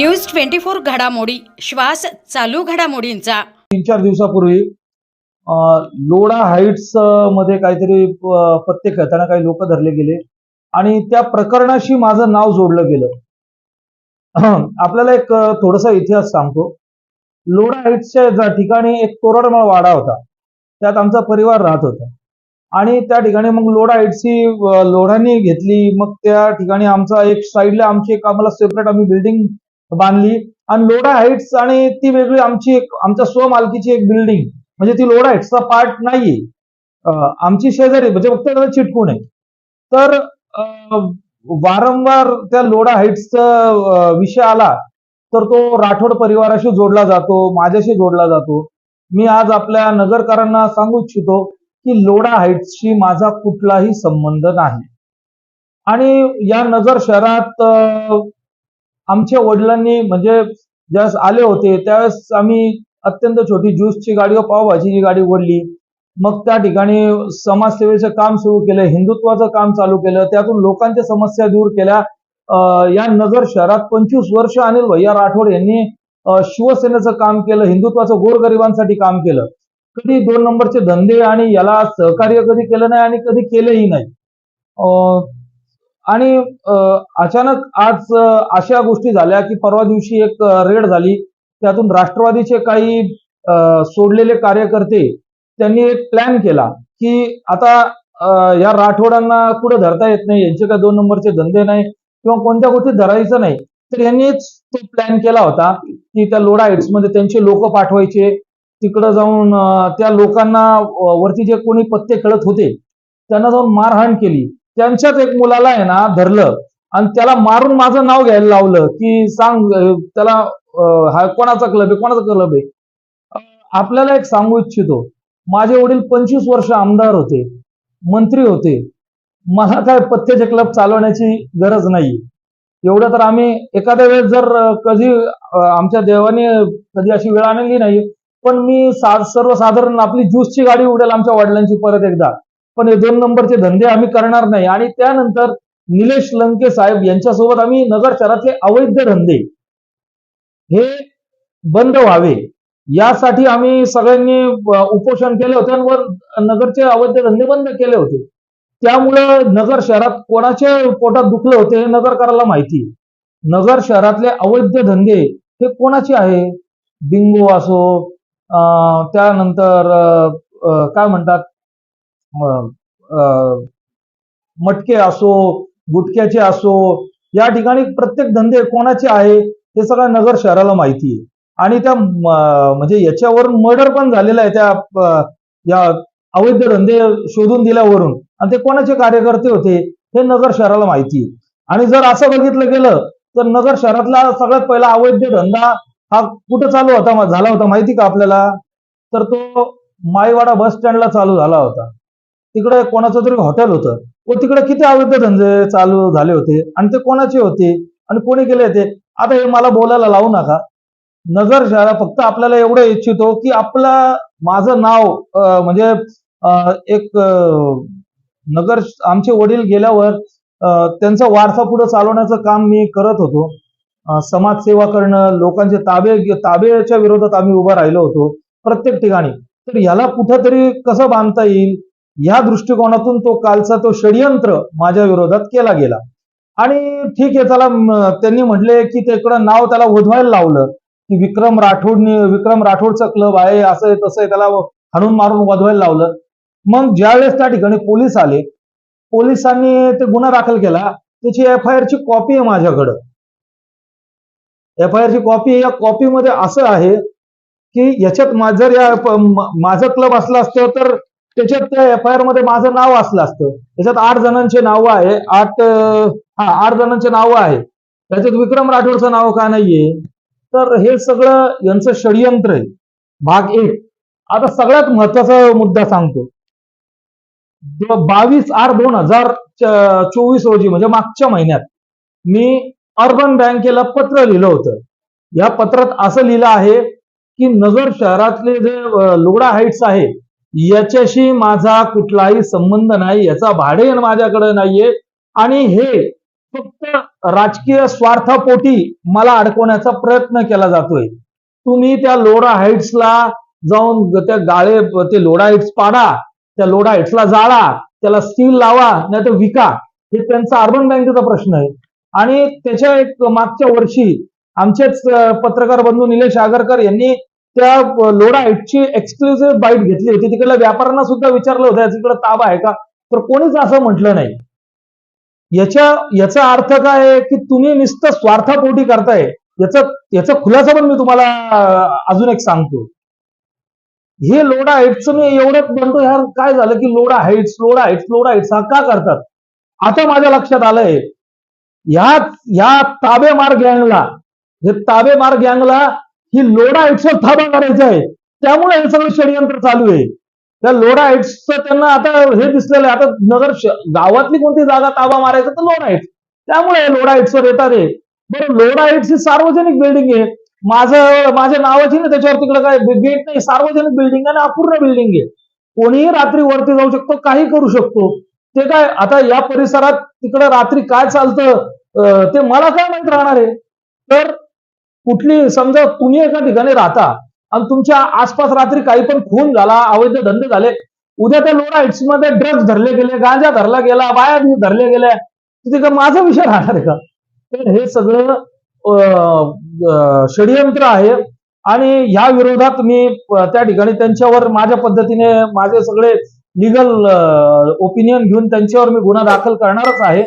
News twenty four घडामोडी. श्वास चालू घडामोडींचा. तीन चार दिवसापूर्वी लोडा हाईट्समध्ये काहीतरी पत्ते खेळताना काही लोक धरले गेले आणि त्या प्रकरणाशी माझं नाव जोडलं गेलं. आपल्याला एक थोडासा इतिहास सांगतो. लोडा हाईट्सच्या ठिकाणी एक तोरडमळ वाडा होता त्यात आमचा परिवार राहत होता. आणि त्या ठिकाणी मग लोढा हाईट्सची अं, लोढांनी घेतली मग त्या ठिकाणी आमचा एक साईडला आमची एक आम्हाला सेपरेट आम्ही बिल्डिंग बांधली. आणि लोढा हाईट्स आणि ती वेगळी आमची एक आमच्या स्वमालकीची एक बिल्डिंग म्हणजे ती लोढा हाईट्सचा पार्ट नाहीये. आमची शेजारी म्हणजे फक्त चिटकून आहे. तर वारंवार त्या लोढा हाईट्सचा विषय आला तर तो राठोड परिवाराशी जोडला जातो माझ्याशी जोडला जातो. मी आज आपल्या नगरकरांना सांगू इच्छितो की लोढा हाईट्सशी माझा कुठलाही संबंध नाही. आणि या नगर शहरात आमच्या वडिलांनी म्हणजे ज्यावेळेस आले होते त्यावेळेस आम्ही अत्यंत छोटी ज्यूसची गाडी व पावभाजीची गाडी ओढली. मग त्या ठिकाणी समाजसेवेचं काम सुरू केलं हिंदुत्वाचं काम चालू केलं त्यातून लोकांच्या समस्या दूर केल्या. या नगर शहरात पंचवीस वर्ष अनिल भैया राठोड यांनी शिवसेनेचं काम केलं हिंदुत्वाचं गोरगरिबांसाठी काम केलं. कधी दोन नंबरचे धंदे आणि याला सहकार्य कधी केलं नाही आणि कधी केलंही नाही. आणि अचानक आज अशा गोष्टी झाल्या की परवा दिवशी एक रेड झाली. त्यातून राष्ट्रवादीचे काही सोडलेले कार्यकर्ते त्यांनी एक प्लॅन केला की आता या राठोडांना कुठे धरता येत नाही यांचे काय दोन नंबरचे धंदे नाही किंवा कोणत्या गोष्टी धरायचं नाही. तर यांनीच तो प्लॅन केला होता की त्या लोढा मध्ये त्यांचे लोक पाठवायचे. तिकडं जाऊन त्या लोकांना वरती जे कोणी पत्ते खेळत होते त्यांना जाऊन मारहाण केली. त्यांच्याच एक मुलाला आहे ना धरलं आणि त्याला मारून माझं नाव घ्यायला लावलं. की सांग त्याला हा कोणाचा क्लब आहे कोणाचा क्लब आहे? आपल्याला एक सांगू इच्छितो. माझे वडील पंचवीस वर्ष आमदार होते मंत्री होते. मला काय पत्त्याचे क्लब चालवण्याची गरज नाही. एवढं तर आम्ही एखाद्या वेळेस जर कधी आमच्या देवाने कधी अशी वेळ आणली नाही पण मी सा- सर्वसाधारण आपली ज्यूसची गाडी उडेल आमच्या वडिलांची परत एकदा. पण हे दोन नंबरचे धंदे आम्ही करणार नाही. आणि त्यानंतर निलेश लंके साहेब यांच्यासोबत आम्ही नगर शहरातले अवैध धंदे हे बंद व्हावे. यासाठी आम्ही सगळ्यांनी उपोषण केले होते आणि नगरचे अवैध धंदे बंद केले होते. त्यामुळं नगर शहरात कोणाच्या पोटात दुखले होते हे नगरकराला माहिती नगर शहरातले अवैध धंदे हे कोणाचे आहे? बिंगो असो त्यानंतर काय म्हणतात? मटके असो गुटख्याचे असो या ठिकाणी प्रत्येक धंदे कोणाचे आहे हे सगळं नगर शहराला माहिती आहे. आणि त्या म्हणजे याच्यावरून मर्डर पण झालेलं आहे त्या या अवैध धंदे शोधून दिल्यावरून. आणि ते कोणाचे कार्यकर्ते होते हे नगर शहराला माहिती आहे. आणि जर असं बघितलं गेलं तर नगर शहरातला सगळ्यात पहिला अवैध धंदा हा कुठं चालू होता? झाला होता माहिती का आपल्याला? तर तो मायवाडा बस स्टँडला चालू झाला होता. तिकडे कोणाचं तरी हॉटेल होतं. व तिकडे किती अवैध धंदे चालू झाले होते आणि ते कोणाचे होते आणि कोणी केले होते आता हे मला बोलायला लावू नका. नगर शहरा फक्त आपल्याला एवढं इच्छितो की आपला माझं नाव म्हणजे एक नगर आमचे वडील गेल्यावर त्यांचा वारसा पुढे चालवण्याचं काम मी करत होतो. समाजसेवा करणं लोकांचे ताबे ताबेच्या विरोधात आम्ही उभं राहिलो होतो प्रत्येक ठिकाणी. तर याला कुठंतरी कसं बांधता येईल? या दृष्टिकोनातून तो कालचा तो षडयंत्र माझ्या विरोधात केला गेला. आणि ठीक आहे त्याला त्यांनी म्हटले की त्याकडं नाव त्याला वधवायला लावलं की विक्रम राठोडनी विक्रम राठोडचा क्लब आहे असं आहे तसं आहे त्याला हाणून मारून वधवायला लावलं. मग ज्यावेळेस त्या ठिकाणी पोलीस आले पोलिसांनी ते गुन्हा दाखल केला त्याची एफ आय आरची कॉपी आहे माझ्याकडं. एफ आय आरची कॉपी या कॉपीमध्ये असं आहे की याच्यात माझं जर या माझा माझं क्लब असलं असतं तर त्याच्यात त्या एफ आय आरमध्ये माझं नाव असलं असतं. त्याच्यात आठ जणांचे नाव आहे. आठ हा आठ जणांचे नाव आहे. त्याच्यात विक्रम राठोडचं नाव का नाहीये? तर हे सगळं यांचं षडयंत्र आहे. भाग एक. आता सगळ्यात महत्त्वाचा मुद्दा सांगतो. बावीस आठ दोन हजार चोवीस रोजी म्हणजे मागच्या महिन्यात मी अर्बन बँकेला पत्र लिहिलं होतं. या पत्रात असं लिहिलं आहे की नगर शहरातले जे लोडा हाईट्स आहे याच्याशी माझा कुठलाही संबंध नाही याचा भाडे माझ्याकडे नाहीये. आणि हे फक्त राजकीय स्वार्थापोटी मला अडकवण्याचा प्रयत्न केला जातोय. तुम्ही त्या लोढा हाईट्सला जाऊन त्या गाळे ते लोढा हाईट्स पाडा त्या लोडा हाईट्सला जाळा त्याला स्टील लावा नाही तर विका. हे त्यांचा अर्बन बँकेचा प्रश्न आहे. आणि त्याच्या एक मागच्या वर्षी आमचेच पत्रकार बंधू निलेश आगरकर यांनी त्या अं, लोढा एक्सक्लुझिव्ह बाईट घेतली होती. तिकडल्या व्यापाऱ्यांना सुद्धा विचारलं होतं तिकडं ताबा आहे का? तर कोणीच असं म्हटलं नाही. याच्या याचा अर्थ काय आहे की तुम्ही नुसतं स्वार्थापोटी करताय. याचा याचा खुलासा पण मी तुम्हाला अजून एक सांगतो. हे लोडा हाईट्सचं मी एवढंच म्हणतो यार काय झालं की Lodha heights Lodha heights Lodha heights हा का करतात? आता माझ्या लक्षात आलंय ह्या या ताबेमार गँगला हे ताबेमार गँगला ही लोडा हाईट्सवर थाबा करायचा आहे. त्यामुळे हे सगळं षडयंत्र चालू आहे. त्या लोडा हाईट्सचं त्यांना आता हे दिसलेलं आहे. आता नगर गावातली कोणती जागा ताबा मारायचा तर लोडा हाईट्स त्यामुळे लोडा हाईट्सवर येतात हे. बरं लोडा हाईट्स ही सार्वजनिक बिल्डिंग आहे. माझं माझ्या नावाची ना त्याच्यावर तिकडे काय गेट नाही. सार्वजनिक बिल्डिंग आहे आणि अपूर्ण बिल्डिंग आहे. कोणीही रात्री वरती जाऊ शकतो काही करू शकतो. ते काय आता या परिसरात तिकडे रात्री काय चालतं ते मला काय माहीत राहणार आहे. तर कुठली समजा तुम्ही एका ठिकाणी राहता आणि तुमच्या आसपास रात्री काही पण खून झाला अवैध धंदे झाले उद्या त्या लोडा मध्ये ड्रग्ज धरले गेले गांजा धरला गेला बाया धरल्या गेल्या तिथे का माझा विषय राहणार आहे का? तर हे सगळं षडयंत्र आहे आणि ह्या विरोधात मी त्या ठिकाणी त्यांच्यावर माझ्या पद्धतीने माझे सगळे लिगल ओपिनियन घेऊन त्यांच्यावर मी गुन्हा दाखल करणारच आहे.